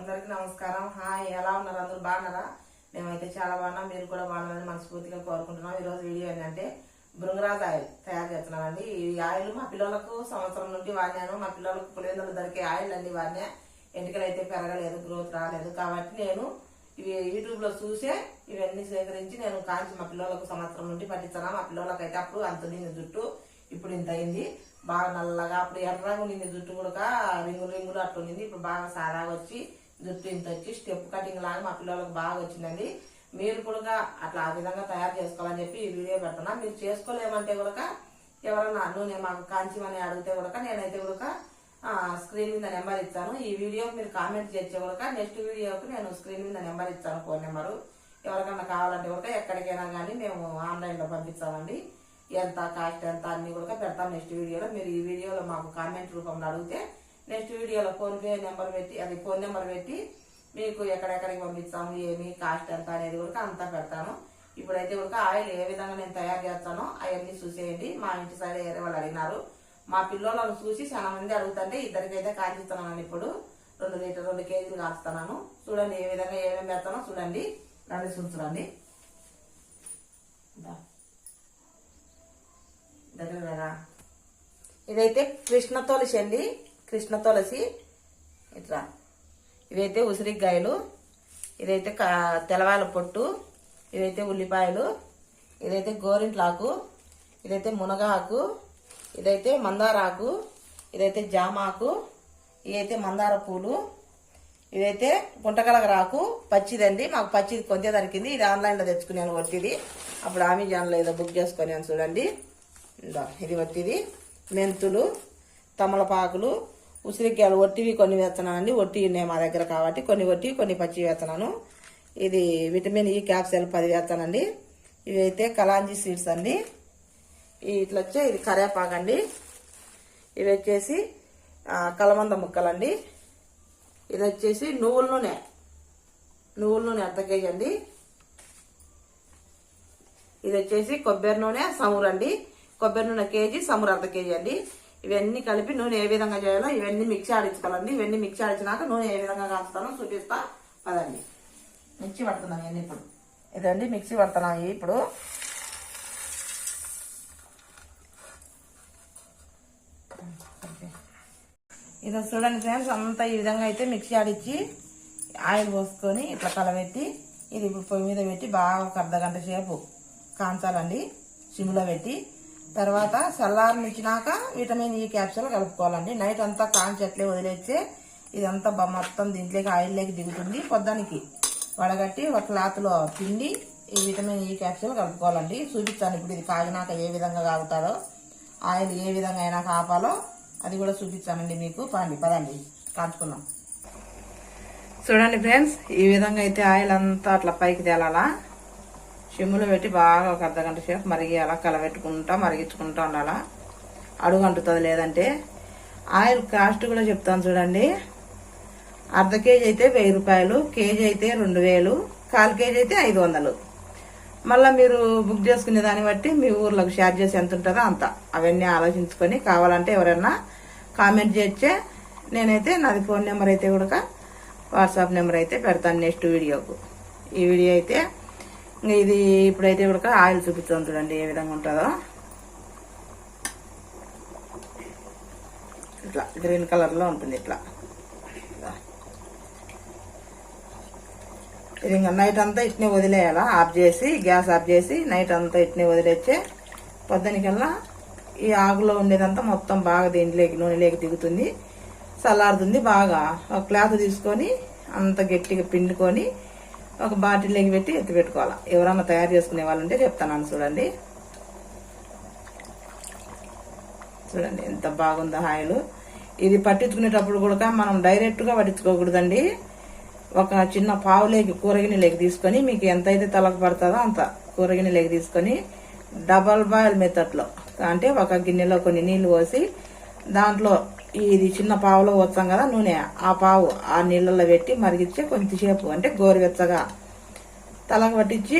అందరికీ నమస్కారం. హాయ్ ఎలా ఉన్నారు? అందరూ బాగున్నారా? మేమైతే చాలా బాగున్నాం. మీరు కూడా బాగున్నారని మనస్ఫూర్తిగా కోరుకుంటున్నాం. ఈరోజు వీడియో ఏంటంటే భృంగరాజ్ ఆయిల్ తయారు చేస్తున్నామండి ఈ ఆయిల్ మా పిల్లలకు సంవత్సరం నుండి వాడినాను. మా పిల్లలకు పులివెందులు దొరికే ఆయిల్ అన్ని వాడినా. ఎంటికలు అయితే పెరగలేదు గ్రోత్ రాలేదు. కాబట్టి నేను ఇవి యూట్యూబ్లో చూసే ఇవన్నీ సేకరించి నేను కాల్చి మా పిల్లలకు సంవత్సరం నుండి పట్టించాను. మా పిల్లలకు అయితే అప్పుడు అంత నింది జుట్టు ఇప్పుడు ఇంత అయింది. బాగా నల్లగా అప్పుడు ఎర్రగా ఉండింది జుట్టు కూడా. రింగులు రింగులు అట్లా ఉండింది ఇప్పుడు బాగా సాదాగా వచ్చి జుట్టు వచ్చి స్టెప్ కటింగ్ లాగా మా పిల్లలకు బాగా వచ్చిందండి. మీరు కూడా అట్లా ఆ విధంగా తయారు చేసుకోవాలని చెప్పి ఈ వీడియో పెడుతున్నా. మీరు చేసుకోలేమంటే కూడా ఎవరన్నా నూనె మాకు కాంచిమని అడిగితే కూడా నేనైతే కూడా స్క్రీన్ మీద నెంబర్ ఇచ్చాను. ఈ వీడియోకి మీరు కామెంట్ చేసే కూడా నెక్స్ట్ వీడియోకి నేను స్క్రీన్ మీద నెంబర్ ఇచ్చాను ఫోన్ నెంబరు. ఎవరికన్నా కావాలంటే కూడా ఎక్కడికైనా కానీ మేము ఆన్లైన్లో పంపిస్తామండి. ఎంత కాస్ట్ ఎంత అన్ని కూడా పెడతాం నెక్స్ట్ వీడియోలో. మీరు ఈ వీడియోలో మాకు కామెంట్ రూపంలో అడిగితే నెక్స్ట్ వీడియోలో ఫోన్ పే నెంబర్ పెట్టి అది ఫోన్ నెంబర్ పెట్టి మీకు ఎక్కడెక్కడికి పంపిస్తాము ఏమి కాస్ట్ ఎంత అనేది కూడా అంతా పెడతాను. ఇప్పుడైతే కనుక ఆయిల్ ఏ విధంగా నేను తయారు చేస్తానో అవన్నీ చూసేయండి. మా ఇంటి సైడ్ వేరే వాళ్ళు అడిగినారు. మా పిల్లలను చూసి చాలా మంది అడుగుతుంటే ఇద్దరికైతే కాల్చిస్తున్నాను ఇప్పుడు. రెండు లీటర్ రెండు కేజీలు కాల్చుతున్నాను. చూడండి ఏ విధంగా ఏమేమి పెడతానో చూడండి. రండి చూడండి. దగ్గర ఇదైతే కృష్ణ తులసి అండి కృష్ణ తులసి. ఇట్లా. ఇదైతే ఉసిరికాయలు ఇదైతే తెలవాల పొట్టు ఇదైతే ఉల్లిపాయలు ఇదైతే గోరింట్లాకు ఇదైతే మునగాకు ఇదైతే మందారాకు ఇదైతే జామాకు ఇదైతే మందార పూలు ఇదైతే గుంటకలగ రాకు పచ్చిదండి. మాకు పచ్చిది కొంతే దొరికింది. ఇది ఆన్లైన్లో తెచ్చుకున్నాను వట్టిది. అప్పుడు అమెజాన్లో ఏదో బుక్ చేసుకున్నాను చూడండి. ఇది వట్టిది. మెంతులు తమలపాకులు ఉసిరికాయలు ఒట్టివి కొన్ని వేస్తున్నానండి ఒట్టి ఉన్నాయి మా దగ్గర కాబట్టి కొన్ని ఒట్టి కొన్ని పచ్చి వేస్తున్నాను ఇది విటమిన్ ఈ క్యాప్సూల్ పది వేస్తానండి ఇవి అయితే కలాంజీ సీడ్స్ అండి. ఇట్లా వచ్చే ఇది కరేపాకు అండి ఇవి వచ్చేసి కలమంద ముక్కలండి. ఇది వచ్చేసి నువ్వుల నూనె. నువ్వుల నూనె అర్ధ కేజీ అండి. ఇది వచ్చేసి కొబ్బరి నూనె సమురు అండి కొబ్బరి నూనె కేజీ సమురు అర్ధ కేజీ అండి. ఇవన్నీ కలిపి నూనె ఏ విధంగా చేయాలో ఇవన్నీ మిక్సీ ఆడించుకోవాలండి ఇవన్నీ మిక్సీ ఆడించినాక నూనె ఏ విధంగా కాస్తానో చూపిస్తా. పదండి. మిక్సీ పడుతున్నాం ఇవన్నీ ఇప్పుడు. ఇదండి మిక్సీ పడుతున్నాం ఇప్పుడు. ఇది చూడండి ఫ్రెండ్స్ అంతా ఈ విధంగా అయితే మిక్సీ ఆడిచ్చి ఆయిల్ పోసుకొని ఇట్లా కలబెట్టి ఇది ఇప్పుడు పొయ్యి మీద పెట్టి బాగా ఒక అర్ధ గంట సేపు కాంచాలండి. సిమ్లో పెట్టి తర్వాత చల్లారనిచ్చినాక విటమిన్ ఈ క్యాప్సూల్ కలుపుకోవాలండి. నైట్ అంతా కాంచి అట్లే వదిలేస్తే ఇదంతా మొత్తం దీంట్లోకి ఆయిల్లోకి దిగుతుంది. పొద్దానికి వడగట్టి ఒక క్లాత్లో పిండి ఈ విటమిన్ ఈ క్యాప్సూల్ కలుపుకోవాలండి. చూపిస్తాను ఇప్పుడు ఇది కాగినాక ఏ విధంగా కాగుతారో ఆయిల్ ఏ విధంగా అయినా కాపాలో అది కూడా చూపించానండి మీకు. పండి పదండి కాచుకుందాం చూడండి ఫ్రెండ్స్ ఈ విధంగా అయితే ఆయిల్ అంతా అట్లా పైకి తేలాలా? సిమ్ములో పెట్టి బాగా ఒక అర్ధగంట సేపు మరిగి అలా కలబెట్టుకుంటా మరిగించుకుంటా ఉండాలా? అడుగు అంటుతుంది లేదంటే. ఆయిల్ కాస్ట్ కూడా చెప్తాను చూడండి. అర్ధ కేజీ అయితే వెయ్యి రూపాయలు కేజీ అయితే రెండు వేలు కాల్ కేజీ అయితే ఐదు వందలు. మళ్ళీ మీరు బుక్ చేసుకునే దాన్ని బట్టి మీ ఊర్లోకి షేర్ చేసి ఎంత ఉంటుందో అంత. అవన్నీ ఆలోచించుకొని కావాలంటే ఎవరైనా కామెంట్ చేస్తే నేనైతే నాది ఫోన్ నెంబర్ అయితే కూడా వాట్సాప్ నెంబర్ అయితే పెడతాను నెక్స్ట్ వీడియోకు. ఈ వీడియో అయితే ఇది ఇప్పుడైతే కూడా ఆయిల్ చూపిస్తాం చూడండి ఏ విధంగా ఉంటుందో. ఇట్లా గ్రీన్ కలర్లో ఉంటుంది ఇట్లా. ఇది ఇంకా నైట్ అంతా ఇట్నే వదిలేయాలా? ఆఫ్ చేసి గ్యాస్ ఆఫ్ చేసి నైట్ అంతా ఇట్నే వదిలేస్తే పొద్దునికల్లా ఈ ఆకులో ఉండేదంతా మొత్తం బాగా దీంట్లోకి నూనెలోకి దిగుతుంది చల్లారుతుంది బాగా. ఒక క్లాత్ తీసుకొని అంత గట్టిగా పిండుకొని ఒక బాటిల్లోకి పెట్టి ఎత్తి పెట్టుకోవాలి. ఎవరన్నా తయారు చేసుకునే వాళ్ళు ఉంటే చెప్తాను చూడండి. చూడండి ఎంత బాగుందో ఆయిల్. ఇది పట్టించుకునేటప్పుడు కూడా మనం డైరెక్ట్గా పట్టించుకోకూడదండి. ఒక చిన్న పావులేకి కూరగిన్నెలోకి తీసుకొని మీకు ఎంతైతే తలకు పడుతుందో అంత కూరగిన్నెలోకి తీసుకొని డబల్ బాయిల్ మెథడ్లో అంటే ఒక గిన్నెలో కొన్ని నీళ్ళు పోసి దాంట్లో ఇది చిన్న పావులో వచ్చాం కదా నూనె. ఆ పావు ఆ నీళ్ళల్లో పెట్టి మరిగిచ్చి కొంచెంసేపు అంటే గోరువెచ్చగా తలకు పట్టించి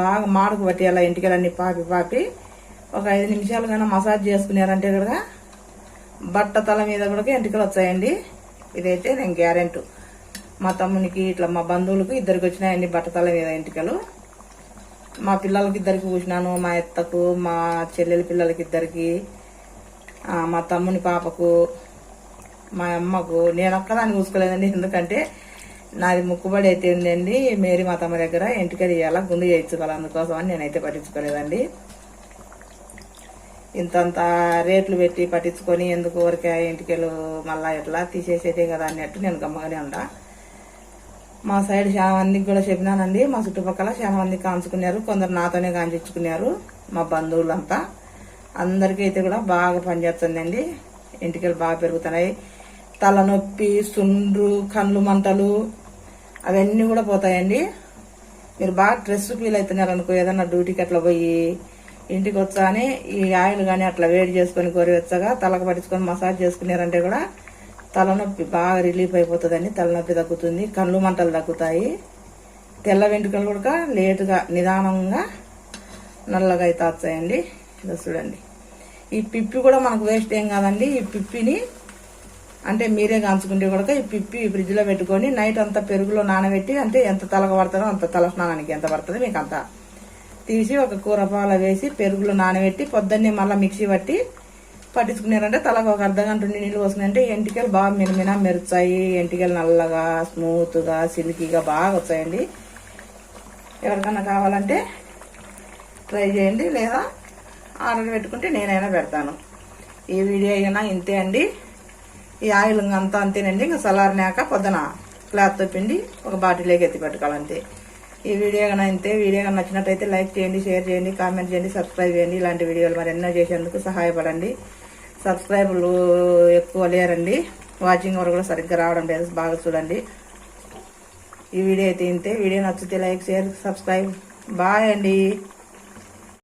బాగా మాడుకు పట్టేయాలి ఇంటికెళ్ళన్నీ పాపి పాపి ఒక ఐదు నిమిషాలు కన్నా మసాజ్ చేసుకున్నారంటే కూడా బట్ట తల మీద కూడా ఎంటికలు వచ్చాయండి. ఇదైతే నేను గ్యారెంటీ. మా తమ్మునికి ఇట్లా మా బంధువులకు ఇద్దరికి వచ్చినాయండి బట్ట తల మీద ఎంటికలు. మా పిల్లలకి ఇద్దరికి పూసినాను మా ఎత్తకు మా చెల్లెల పిల్లలకి ఇద్దరికి మా తమ్ముని పాపకు మా అమ్మకు. నేను ఒక్కదాన్ని చూసుకోలేదండి ఎందుకంటే నాది ముక్కుబడి అయితే ఉందండి. మేరీ మా తమ్మ దగ్గర ఇంటికది ఇవ్వాలా గుండు చేయించుకోవాలి అందుకోసం అని నేనైతే పట్టించుకోలేదండి. ఇంతంత రేట్లు పెట్టి పట్టించుకొని ఎందుకు ఊరికే ఇంటికెళ్ళు మళ్ళీ ఎట్లా తీసేసేదే కదా అన్నట్టు నేను గమ్మగానే ఉండా మా సైడ్ చాలా మందికి కూడా చెప్పినానండి. మా చుట్టుపక్కల చాలా మంది కాంచుకున్నారు. కొందరు నాతోనే కాంచుకున్నారు. మా బంధువులంతా. అందరికీ అయితే కూడా బాగా పనిచేస్తుందండి. ఇంటికెళ్ళి బాగా పెరుగుతున్నాయి. తలనొప్పి సుండ్రు కళ్ళు మంటలు అవన్నీ కూడా పోతాయండి. మీరు బాగా స్ట్రెస్ ఫీల్ అవుతున్నారు అనుకో ఏదన్నా డ్యూటీకి అట్లా పోయి ఇంటికి వచ్చాని ఈ ఆయిల్ కానీ అట్లా వేడి చేసుకొని గోరువెచ్చగా తలకు పట్టించుకొని మసాజ్ చేసుకున్నారంటే కూడా తలనొప్పి బాగా రిలీఫ్ అయిపోతుందండి. తలనొప్పి తగ్గుతుంది కళ్ళు మంటలు తగ్గుతాయి. తెల్ల వెంట్రుకలు కూడా లేటుగా నిదానంగా నల్లగా అయితే వచ్చాయండి. చూడండి. ఈ పిప్పి కూడా మనకు వేస్ట్ ఏం కాదండి. ఈ పిప్పిని అంటే మీరే కాంచుకుంటే కూడా ఈ పిప్పి ఫ్రిడ్జ్లో పెట్టుకొని నైట్ అంతా పెరుగులో నానబెట్టి అంటే ఎంత తలకు పడుతుందో అంత తల స్నానానికి ఎంత పడుతుంది మీకు అంత తీసి ఒక కూర పాల వేసి పెరుగులో నానబెట్టి పొద్దున్నే మళ్ళీ మిక్సీ పట్టి పట్టించుకున్నారంటే తలకు ఒక అర్ధ గంట నీళ్ళు పోసుకున్నారంటే ఎంటికలు బాగా మినమిన మెరుస్తాయి. ఎంటికలు నల్లగా స్మూత్గా సిల్కీగా బాగా వచ్చాయండి ఎవరికన్నా కావాలంటే ట్రై చేయండి లేదా ఆర్డర్ పెట్టుకుంటే నేనైనా పెడతాను. ఈ వీడియో అయినా ఇంతే అండి. ఈ ఆయిల్ అంతా అంతేనండి. ఇంకా చల్లారినాక పొద్దున క్లాత్తో పిండి ఒక బాటిల్లోకి ఎత్తి పెట్టుకోవాలంతే. ఈ వీడియో కన్నా అంతే వీడియో కన్నా నచ్చినట్టయితే లైక్ చేయండి షేర్ చేయండి కామెంట్ చేయండి సబ్స్క్రైబ్ చేయండి. ఇలాంటి వీడియోలు మరి ఎన్నో చేసేందుకు సహాయపడండి. సబ్స్క్రైబర్లు ఎక్కువ లేరండి. వాచింగ్ వరకు కూడా సరిగ్గా రావడం లేదు. బాగా చూడండి. ఈ వీడియో అయితే ఇంతే. వీడియో నచ్చితే లైక్ షేర్ సబ్స్క్రైబ్. బాయ్ అండి.